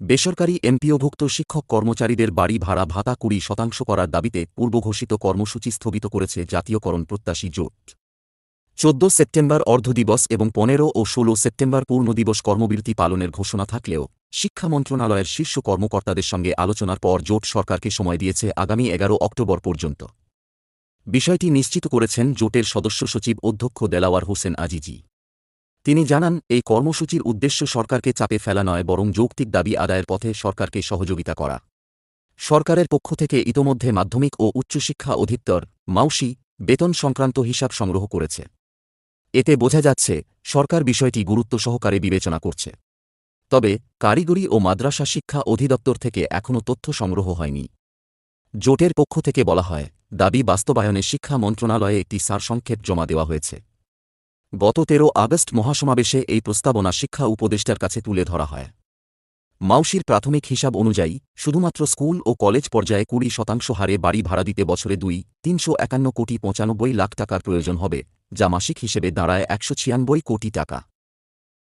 বেসরকারি এমপিওভুক্ত শিক্ষক কর্মচারীদের বাড়ি ভাড়া ভাতা কুড়ি শতাংশ করার দাবিতে পূর্বঘোষিত কর্মসূচি স্থগিত করেছে জাতীয়করণ প্রত্যাশী জোট। চোদ্দ সেপ্টেম্বর অর্ধদিবস এবং পনেরো ও ষোলো সেপ্টেম্বর পূর্ণদিবস কর্মবিরতি পালনের ঘোষণা থাকলেও শিক্ষা মন্ত্রণালয়ের শীর্ষ কর্মকর্তাদের সঙ্গে আলোচনার পর জোট সরকারকে সময় দিয়েছে আগামী এগারো অক্টোবর পর্যন্ত। বিষয়টি নিশ্চিত করেছেন জোটের সদস্য সচিব অধ্যক্ষ দেলাওয়ার হোসেন আজিজি। তিনি জানান, এই কর্মসূচির উদ্দেশ্য সরকারকে চাপে ফেলা নয়, বরং যৌক্তিক দাবি আদায়ের পথে সরকারকে সহযোগিতা করা। সরকারের পক্ষ থেকে ইতোমধ্যে মাধ্যমিক ও উচ্চশিক্ষা অধিদপ্তর, মাউসি, বেতন সংক্রান্ত হিসাব সংগ্রহ করেছে। এতে বোঝা যাচ্ছে, সরকার বিষয়টি গুরুত্ব সহকারে বিবেচনা করছে। তবে, কারিগরি ও মাদ্রাসা শিক্ষা অধিদপ্তর থেকে এখনও তথ্য সংগ্রহ হয়নি। জোটের পক্ষ থেকে বলা হয়, দাবি বাস্তবায়নে শিক্ষা মন্ত্রণালয়ে একটি সারসংক্ষেপ জমা দেওয়া হয়েছে। গত তেরো আগস্ট মহাসমাবেশে এই প্রস্তাবনা শিক্ষা উপদেষ্টার কাছে তুলে ধরা হয়। মাউসির প্রাথমিক হিসাব অনুযায়ী, শুধুমাত্র স্কুল ও কলেজ পর্যায়ে কুড়ি শতাংশ হারে বাড়ি ভাড়া দিতে বছরে দুই, তিনশো একান্ন কোটি পঁচানব্বই লাখ টাকার প্রয়োজন হবে, যা মাসিক হিসেবে দাঁড়ায় একশো ছিয়ানব্বই কোটি টাকা।